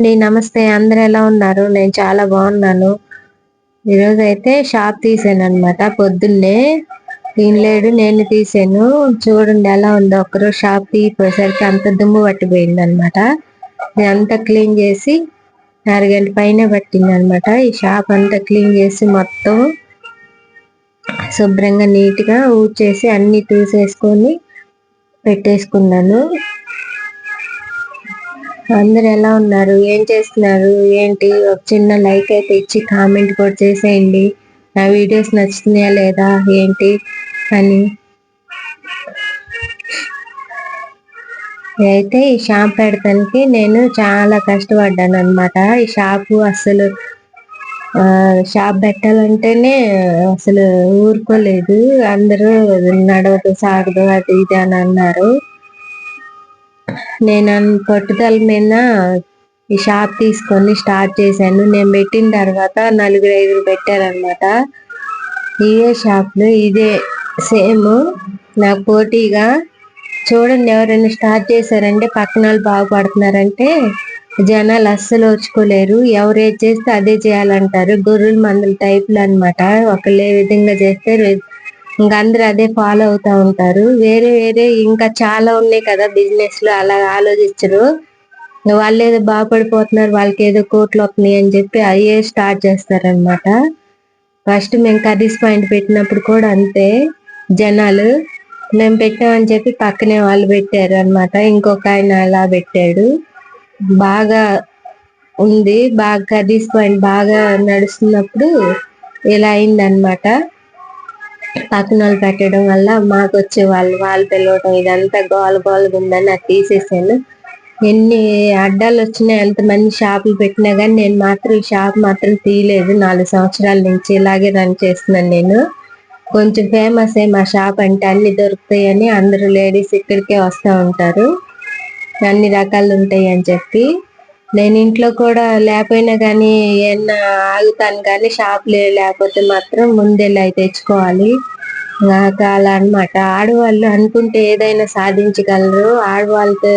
అండి నమస్తే. అందరు ఎలా ఉన్నారు? నేను చాలా బాగున్నాను. ఈరోజు అయితే షాప్ తీసాను అనమాట పొద్దున్నే తినలేడు నేను తీసాను. చూడండి ఎలా ఉందో. ఒకరు షాప్ తీసిపోయేసరికి అంత దుమ్ము పట్టిపోయింది అనమాట అంతా క్లీన్ చేసి అరగంట పైన పట్టింది అనమాట ఈ షాప్ అంతా క్లీన్ చేసి మొత్తం శుభ్రంగా నీట్గా ఊడ్చేసి అన్ని తీసేసుకొని పెట్టేసుకున్నాను. అందరు ఎలా ఉన్నారు? ఏం చేస్తున్నారు? ఏంటి? ఒక చిన్న లైక్ అయితే ఇచ్చి కామెంట్ కూడా చేసేయండి. నా వీడియోస్ నచ్చుతున్నాయా లేదా? ఏంటి? అని. అయితే ఈ షాప్ పెడతానికి నేను చాలా కష్టపడ్డాను అనమాట ఈ షాపు అసలు షాప్ పెట్టాలంటేనే అసలు ఊరుకోలేదు. అందరూ నడవదు సాగదు అది ఇది అని అన్నారు. నేను పట్టుదల మీద ఈ షాప్ తీసుకొని స్టార్ట్ చేశాను. నేను పెట్టిన తర్వాత నలుగురు ఐదుగురు పెట్టారనమాట ఇదే షాప్లో ఇదే సేమ్. నాకు పోటీగా చూడండి ఎవరైనా స్టార్ట్ చేశారంటే పక్కన వాళ్ళు బాగుపడుతున్నారంటే జనాలు అస్సలు ఓర్చుకోలేరు. ఎవరు ఏది చేస్తే అదే చేయాలంటారు. గొర్రెల మందుల టైప్లు అనమాట ఒకళ్ళు ఏ విధంగా చేస్తే ఇంకా అందరు అదే ఫాలో అవుతా ఉంటారు. వేరే వేరే ఇంకా చాలా ఉన్నాయి కదా బిజినెస్లో అలా ఆలోచించరు. వాళ్ళు ఏదో బాగుపడిపోతున్నారు వాళ్ళకి ఏదో కోట్లు వస్తున్నాయి అని చెప్పి అయ్యే స్టార్ట్ చేస్తారనమాట ఫస్ట్ మేము కర్రీస్ పాయింట్ పెట్టినప్పుడు కూడా అంతే. జనాలు మేము పెట్టామని చెప్పి పక్కనే వాళ్ళు పెట్టారు అనమాట ఇంకొక ఆయన అలా పెట్టాడు. బాగా ఉంది. బాగా కర్రీస్ పాయింట్ బాగా నడుస్తున్నప్పుడు ఇలా అయిందనమాట పక్కన వాళ్ళు పెట్టడం వల్ల మాకు వచ్చే వాళ్ళు వాళ్ళు పిలవటం ఇదంతా గోల గోలుగా ఉందని అది తీసేసాను ఎన్ని అడ్డాలు వచ్చినాయి ఎంతమంది షాపులు పెట్టినా కానీ నేను మాత్రం ఈ షాప్ మాత్రం తీయలేదు. నాలుగు సంవత్సరాల నుంచి ఇలాగే రన్ చేస్తున్నాను నేను. కొంచెం ఫేమస్ ఏ మా షాప్ అంటే అన్ని దొరుకుతాయని అందరూ లేడీస్ ఇక్కడికే వస్తూ ఉంటారు. అన్ని రకాలు ఉంటాయి అని చెప్పి. నేను ఇంట్లో కూడా లేకపోయినా కానీ ఏమన్నా ఆగుతాను కానీ షాప్లో లేకపోతే మాత్రం ముందెళ్ళి అవి తెచ్చుకోవాలి. నాకు అలా అనమాట ఆడవాళ్ళు అనుకుంటే ఏదైనా సాధించగలరు. ఆడవాళ్ళతో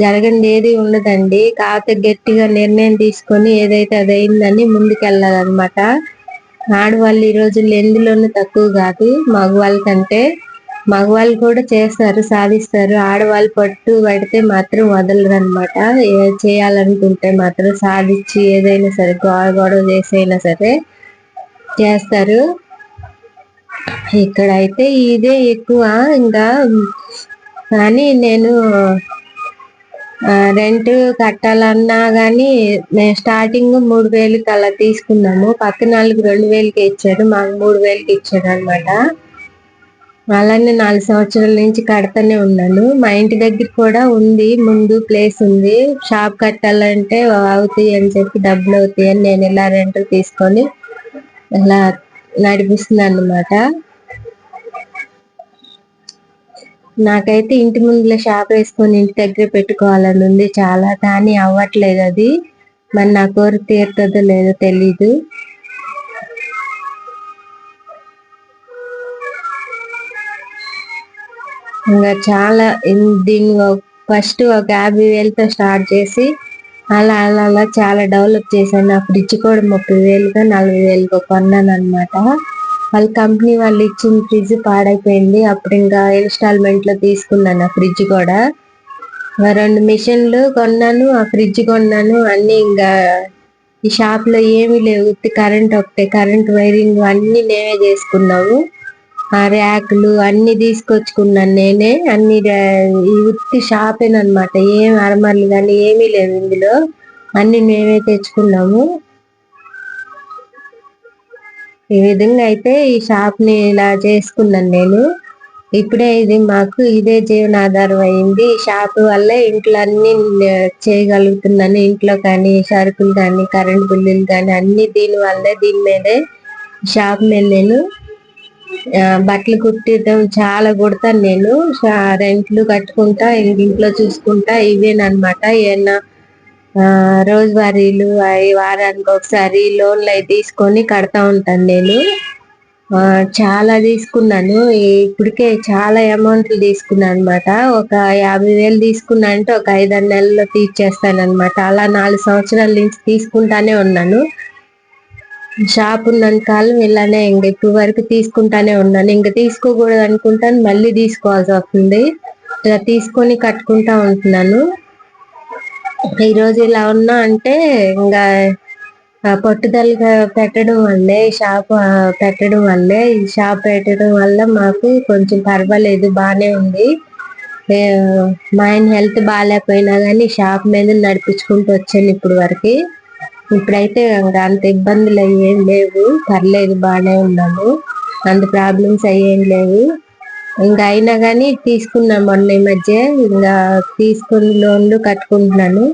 జరగండి ఏది ఉండదండి. కాకపోతే గట్టిగా నిర్ణయం తీసుకొని ఏదైతే అది అయిందని ముందుకెళ్ళాలన్నమాట. ఆడవాళ్ళు ఈ రోజుల్లో ఎందులోనూ తక్కువ కాదు. మగవాళ్ళకంటే మగవాళ్ళు కూడా చేస్తారు సాధిస్తారు. ఆడవాళ్ళు పట్టు పడితే మాత్రం వదలరు అనమాట చేయాలనుకుంటే మాత్రం సాధించి ఏదైనా సరే గొడవ గొడవ చేసైనా సరే చేస్తారు. ఇక్కడైతే ఇదే ఎక్కువ. ఇంకా కానీ నేను రెంట్ కట్టాలన్నా కానీ మేము స్టార్టింగ్ మూడు వేలకి అలా తీసుకున్నాము. పక్క నాలుగు రెండు వేలకి ఇచ్చాడు మాకు మూడు వేలకి ఇచ్చాడు అనమాట అలానే నాలుగు సంవత్సరాల నుంచి కడతానే ఉన్నాను. మా ఇంటి దగ్గర కూడా ఉంది. ముందు ప్లేస్ ఉంది. షాప్ కట్టాలంటే అవుతాయి అని చెప్పి డబ్బులు అవుతాయి అని నేను ఇలా రెంట్ తీసుకొని ఇలా నడిపిస్తున్నాను అనమాట నాకైతే ఇంటి ముందులో షాప్ వేసుకొని ఇంటి దగ్గర పెట్టుకోవాలని ఉంది. చాలా కానీ అవ్వట్లేదు అది. మరి నా కోరిక తీరుతుందో లేదో తెలీదు. ఇంకా చాలా దీన్ని ఫస్ట్ ఒక యాభై వేలతో స్టార్ట్ చేసి అలా అలా అలా చాలా డెవలప్ చేశాను. ఆ ఫ్రిడ్జ్ కూడా ముప్పై వేలుగా నలభై వేలుగా కొన్నాను అనమాట వాళ్ళ కంపెనీ వాళ్ళు ఇచ్చిన ఫ్రిడ్జ్ పాడైపోయింది. అప్పుడు ఇంకా ఇన్స్టాల్మెంట్లో తీసుకున్నాను ఆ ఫ్రిడ్జ్ కూడా. రెండు మిషన్లు కొన్నాను ఆ ఫ్రిడ్జ్ కొన్నాను అన్ని ఇంకా ఈ షాప్లో ఏమీ లేవు. కరెంట్ ఒకటే కరెంట్ వైరింగ్ అన్ని నేనే చేసుకున్నాము. ఆ ర్యాకులు అన్ని తీసుకొచ్చుకున్నాను నేనే. అన్ని ఈ ఉత్తి షాపేనమాట ఏం అరమర్లు కానీ ఏమీ లేవు ఇందులో. అన్ని మేమే తెచ్చుకున్నాము. ఈ విధంగా అయితే ఈ షాప్ని ఇలా చేసుకున్నాను నేను. ఇప్పుడే ఇది మాకు ఇదే జీవనాధారం అయింది. ఈ షాప్ వల్ల ఇంట్లో అన్ని చేయగలుగుతున్నాను. ఇంట్లో కానీ సరుకులు కానీ కరెంట్ బిల్లులు కానీ అన్ని దీని వల్లే దీని మీదే షాప్ మీద నేను బట్టలు కుట్టడం చాలా కుడతాను నేను. రెంట్లు కట్టుకుంటా ఇంట్లో చూసుకుంటా ఇవేనమాట ఏమన్నా రోజువారీలు అవి వారానికి ఒకసారి లోన్లు అవి తీసుకొని కడతా ఉంటాను నేను. చాలా తీసుకున్నాను. ఇప్పటికే చాలా అమౌంట్లు తీసుకున్నాను అనమాట ఒక యాభై వేలు తీసుకున్నా అంటే ఒక ఐదారు నెలల్లో తీర్చేస్తాను అనమాట అలా నాలుగు సంవత్సరాల నుంచి తీసుకుంటానే ఉన్నాను. షాప్ ఉన్నంత కాలం ఇలానే ఇంక ఇప్పుడు వరకు తీసుకుంటానే ఉన్నాను. ఇంక తీసుకోకూడదు అనుకుంటాను మళ్ళీ తీసుకోవాల్సి వస్తుంది. ఇలా తీసుకొని కట్టుకుంటా ఉంటున్నాను. ఈరోజు ఇలా ఉన్నా అంటే ఇంకా పట్టుదలగా పెట్టడం వల్లే ఈ షాప్ పెట్టడం వల్లే ఈ షాప్ పెట్టడం వల్ల మాకు కొంచెం పర్వాలేదు బాగానే ఉంది. మా ఆయన హెల్త్ బాగాలేకపోయినా కానీ షాప్ మీద నడిపించుకుంటూ వచ్చాను ఇప్పుడు వరకు. ఇప్పుడైతే ఇంకా అంత ఇబ్బందులు అయ్యేం లేవు. పర్లేదు బాగానే ఉన్నాము. అంత ప్రాబ్లమ్స్ అయ్యేం లేవు. ఇంకా అయినా కానీ తీసుకున్నాం మొన్న ఈ మధ్య. ఇంకా తీసుకుని లోన్లు కట్టుకుంటున్నాను.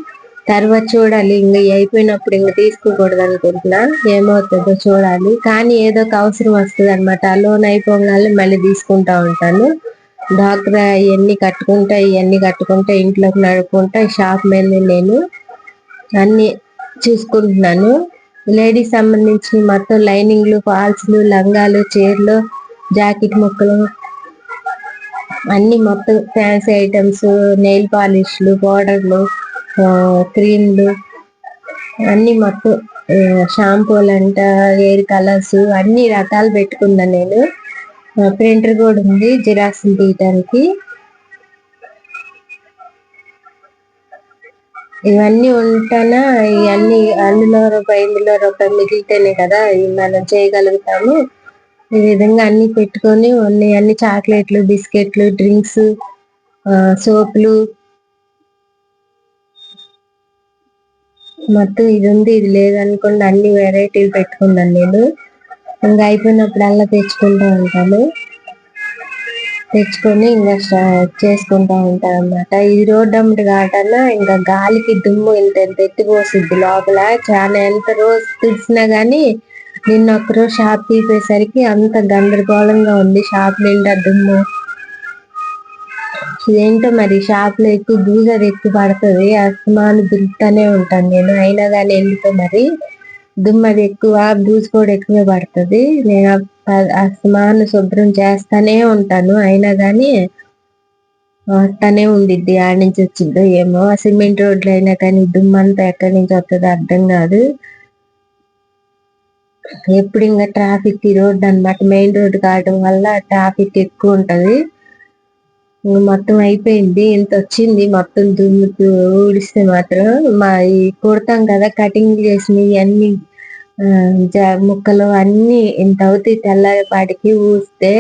తర్వాత చూడాలి. ఇంకా అయిపోయినప్పుడు ఇంకా తీసుకోకూడదు అనుకుంటున్నా. ఏమవుతుందో చూడాలి. కానీ ఏదో ఒక అవసరం వస్తుంది అనమాట లోన్ అయిపోగానే మళ్ళీ తీసుకుంటా ఉంటాను. డాక్టర్ ఇవన్నీ కట్టుకుంటా ఇవన్నీ కట్టుకుంటా ఇంట్లోకి నడుపుకుంటా షాప్ మీద నేను అన్ని చూసుకుంటున్నాను. లేడీస్ సంబంధించిన మొత్తం లైనింగ్లు ఫాల్స్లు లంగాలు చీరలు జాకెట్ ముక్కలు అన్ని మొత్తం ఫ్యాన్సీ ఐటమ్స్ నెయిల్ పాలిష్లు పౌడర్లు క్రీమ్లు అన్ని మొత్తం షాంపూలు అంట హెయిర్ కలర్స్ అన్ని రకాలు పెట్టుకున్నాను నేను. ప్రింటర్ కూడా ఉంది జిరాక్స్ తీయటానికి. ఇవన్నీ ఉంటానా ఇవన్నీ అందులో రూపాయి ఇందులో రూపాయి మిగిలితేనే కదా మనం చేయగలుగుతాము. ఈ విధంగా అన్ని పెట్టుకొని ఉన్నాయి అన్ని చాక్లెట్లు బిస్కెట్లు డ్రింక్స్ సోపులు. మొత్తం ఇది ఉంది ఇది లేదనుకోండి అన్ని వెరైటీలు పెట్టుకున్నాను నేను. ఇంకా అయిపోయినప్పుడల్లా తెచ్చుకుంటా ఉంటాను తెచ్చుకొని ఇంకా చేసుకుంటా ఉంటాను అనమాట ఇది రోడ్డు అమ్మటి కాటన్నా ఇంకా గాలికి దుమ్ము ఇంత ఇంత ఎత్తిపోసిద్ది లోపల. చాలా ఎంత రోజు తుడిచినా గానీ నిన్న ఒక్కరోజు షాప్ తీసేసరికి అంత గందరగోళంగా ఉంది షాప్ నిండా దుమ్ము. ఏంటో మరి షాప్లో ఎక్కువ బూజర్ ఎక్కువ పడుతుంది. అస్తమాను దులుపుతానే ఉంటాను నేను. అయినా కానీ ఎందుకో మరి దుమ్ము అది ఎక్కువ బూజు కూడా ఎక్కువ పడుతుంది. నేను అస్తమాను శుభ్రం చేస్తానే ఉంటాను. అయినా కానీ వస్తానే ఉండిద్ది. ఆడ నుంచి వచ్చిందో ఏమో. సిమెంట్ రోడ్లు అయినా కానీ దుమ్ము అంతా ఎక్కడి నుంచి వస్తుందో అర్థం కాదు. ఎప్పుడు ఇంకా ట్రాఫిక్ ఈ రోడ్డు అన్నమాట. మెయిన్ రోడ్డు కావడం వల్ల ట్రాఫిక్ ఎక్కువ ఉంటది. మొత్తం అయిపోయింది. ఇంత వచ్చింది. మొత్తం దుమ్ము ఊడిస్తే మాత్రం మా ఈ కుడతాం కదా కటింగ్ చేసినవి అన్ని ముక్కలు అన్ని ఇంత అవుతాయి తెల్లపాటికి ఊస్తే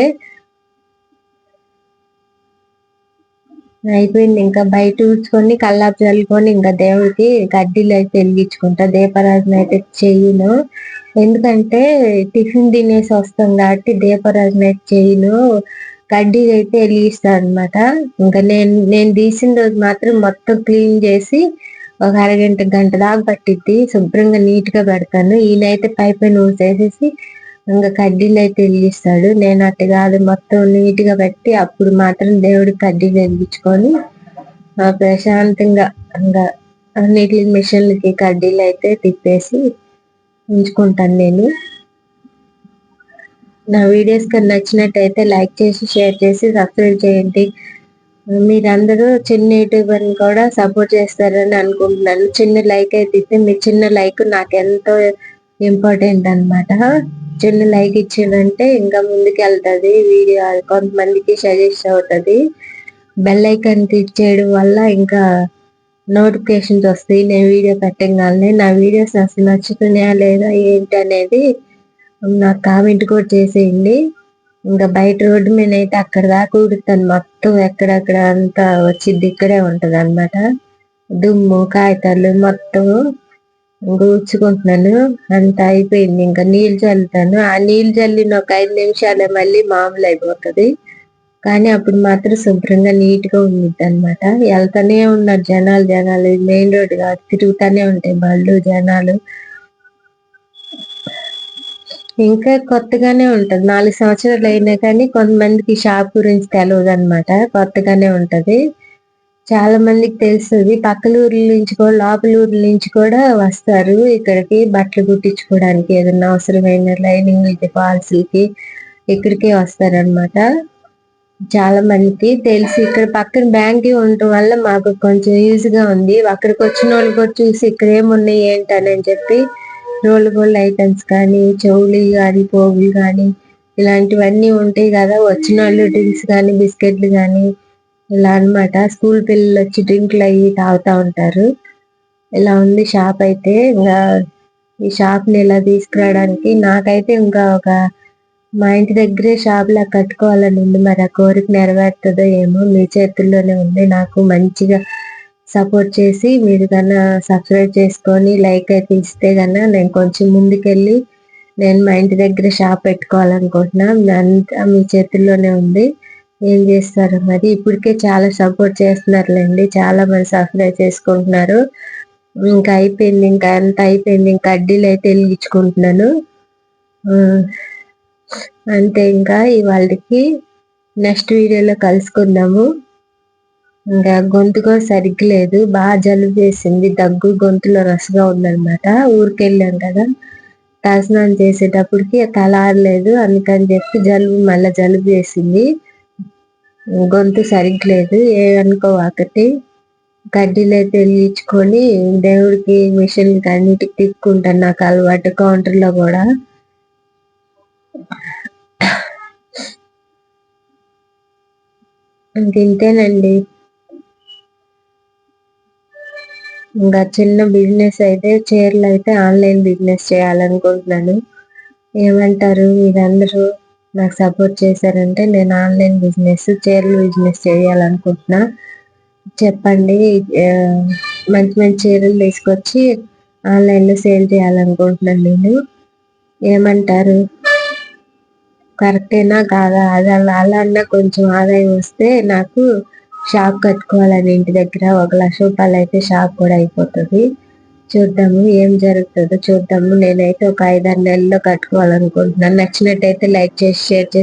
అయిపోయింది. ఇంకా బయట ఊడ్చుకొని కల్లాపు చల్లుకొని ఇంకా దేవుడికి గడ్డీలు అయితే వెలిగించుకుంటా. దీపారాధన అయితే చేయను. ఎందుకంటే టిఫిన్ తినేసి వస్తాం కాబట్టి దీపారాధన అయితే చేయను. కడ్డీ అయితే వెలిగిస్తాను అనమాట ఇంకా నేను నేను తీసిన రోజు మాత్రం మొత్తం క్లీన్ చేసి ఒక అరగంట గంట దాకా పట్టిద్ది. శుభ్రంగా నీట్గా పెడతాను ఈయనైతే పై పైన ఊసేసేసి ఇంకా కడ్డీలు అయితే వెలిగిస్తాడు. నేను అట్టు కాదు మొత్తం నీట్గా పెట్టి అప్పుడు మాత్రం దేవుడికి కడ్డీలు వెలిగించుకొని ప్రశాంతంగా ఇంకా అన్నిటి మిషన్లకి కడ్డీలు అయితే తిప్పేసి ఉంచుకుంటాను నేను. నా వీడియోస్ కానీ నచ్చినట్టయితే లైక్ చేసి షేర్ చేసి సబ్స్క్రైబ్ చేయండి. మీరందరూ చిన్న యూట్యూబర్ని కూడా సపోర్ట్ చేస్తారని అనుకుంటున్నాను. చిన్న లైక్ అయితే ఇస్తే మీ చిన్న లైక్ నాకు ఎంతో ఇంపార్టెంట్ అన్నమాట. చిన్న లైక్ ఇచ్చిందంటే ఇంకా ముందుకు వెళ్తుంది వీడియో కొంతమందికి సజెస్ట్ అవుతుంది. బెల్ ఐకాన్ క్లిక్ చేయడం వల్ల ఇంకా నోటిఫికేషన్స్ వస్తాయి. నేను వీడియో పెట్టగానే నా వీడియోస్ అసలు నచ్చుతున్నాయా లేదా ఏంటి అనేది నాకు కామెంట్ కూడా చేసేయండి. ఇంకా బయట రోడ్డు మీద అయితే అక్కడ దాకా ఉడుతాను మొత్తం ఎక్కడెక్కడ అంతా వచ్చింది ఇక్కడే ఉంటది అనమాట దుమ్ము కాగితాలు మొత్తం ఊడ్చుకుంటున్నాను. అంత అయిపోయింది. ఇంకా నీళ్ళు చల్లుతాను. ఆ నీళ్ళు చల్లిన ఒక ఐదు నిమిషాలే మళ్ళీ మామూలు అయిపోతుంది. కానీ అప్పుడు మాత్రం శుభ్రంగా నీట్గా ఉండిద్ది అనమాట వెళ్తానే ఉన్నారు జనాలు జనాలు. మెయిన్ రోడ్ కాదు. తిరుగుతానే ఉంటాయి బళ్ళు జనాలు. ఇంకా కొత్తగానే ఉంటది. నాలుగు సంవత్సరాలు అయినా కానీ కొంతమందికి షాప్ గురించి తెలియదు అనమాట కొత్తగానే ఉంటది. చాలా మందికి తెలుస్తుంది. పక్కల ఊర్ల నుంచి కూడా లోపల ఊర్ల నుంచి కూడా వస్తారు ఇక్కడికి బట్టలు కుట్టించుకోవడానికి ఏదైనా అవసరమైన లైనింగ్ ఫాల్స్కి ఇక్కడికే వస్తారనమాట చాలా మందికి తెలిసి. ఇక్కడ పక్కన బ్యాంక్ ఉండటం వల్ల మాకు కొంచెం ఈజీగా ఉంది. అక్కడికి వచ్చిన వాళ్ళు కూడా చూసి ఇక్కడ ఏమున్నాయి ఏంటని చెప్పి రోల్ గోల్డ్ ఐటమ్స్ కానీ చెవులు కానీ పోగులు కానీ ఇలాంటివన్నీ ఉంటాయి కదా. వచ్చిన వాళ్ళు డ్రింక్స్ కానీ బిస్కెట్లు కానీ ఇలా అన్నమాట. స్కూల్ పిల్లలు వచ్చి డ్రింక్లు అవి తాగుతా ఉంటారు. ఇలా ఉంది షాప్ అయితే. ఇంకా ఈ షాప్ని ఇలా తీసుకురావడానికి నాకైతే ఇంకా ఒక మా ఇంటి దగ్గరే షాప్ లా కట్టుకోవాలని ఉంది. మరి ఆ కోరిక నెరవేరుతుందో ఏమో మీ చేతుల్లోనే ఉంది. నాకు మంచిగా సపోర్ట్ చేసి మీరు కన్నా సబ్స్క్రైబ్ చేసుకొని లైక్ అయితే ఇస్తే కన్నా నేను కొంచెం ముందుకెళ్ళి నేను మా ఇంటి దగ్గర షాప్ పెట్టుకోవాలనుకుంటున్నా. అంతా మీ చేతుల్లోనే ఉంది. ఏం చేస్తారు? మరి ఇప్పటికే చాలా సపోర్ట్ చేస్తున్నారులేండి. చాలా మంది సబ్స్క్రైబ్ చేసుకుంటున్నారు. ఇంకా అయిపోయింది ఇంకా అంత అయిపోయింది. ఇంకా అడ్డీలు అయితే వెలిగించుకుంటున్నాను. అంతే ఇంకా ఇవాళకి నెక్స్ట్ వీడియోలో కలుసుకుందాము. ఇంకా గొంతు కూడా సరిగ్గా లేదు. బాగా జలుబు చేసింది దగ్గు గొంతులో రసగా ఉందన్నమాట. ఊరికెళ్ళాం కదా. తలస్నానం చేసేటప్పటికి తలారలేదు అందుకని చెప్పి జలుబు మళ్ళీ జలుబు చేసింది గొంతు సరిగ్గా లేదు. ఏమనుకో ఒకటి. కడ్డీలు అయితే వెలిగించుకొని దేవుడికి మిషన్ అన్నిటికి తిక్కుంటాను నాకు అలవాటు కౌంటర్లో కూడా. ఇంతేనండి ఇంకా చిన్న బిజినెస్ అయితే చీరలు అయితే ఆన్లైన్ బిజినెస్ చేయాలనుకుంటున్నాను. ఏమంటారు? మీరందరూ నాకు సపోర్ట్ చేశారంటే నేను ఆన్లైన్ బిజినెస్ చీరలు బిజినెస్ చేయాలనుకుంటున్నా. చెప్పండి. మంచి మంచి చీరలు తీసుకొచ్చి ఆన్లైన్లో సేల్ చేయాలనుకుంటున్నాను నేను. ఏమంటారు? కరెక్టేనా కాదా? అది అలా అలా అన్నా కొంచెం ఆదాయం వస్తే నాకు షాప్ కట్టుకోవాలని ఇంటి దగ్గర ఒక లక్ష రూపాయలు అయితే షాప్ కూడా అయిపోతుంది. చూద్దాము ఏం జరుగుతుందో చూద్దాము. నేనైతే ఒక ఐదారు నెలల్లో కట్టుకోవాలనుకుంటున్నాను. నచ్చినట్టయితే లైక్ చేసి షేర్ చేసి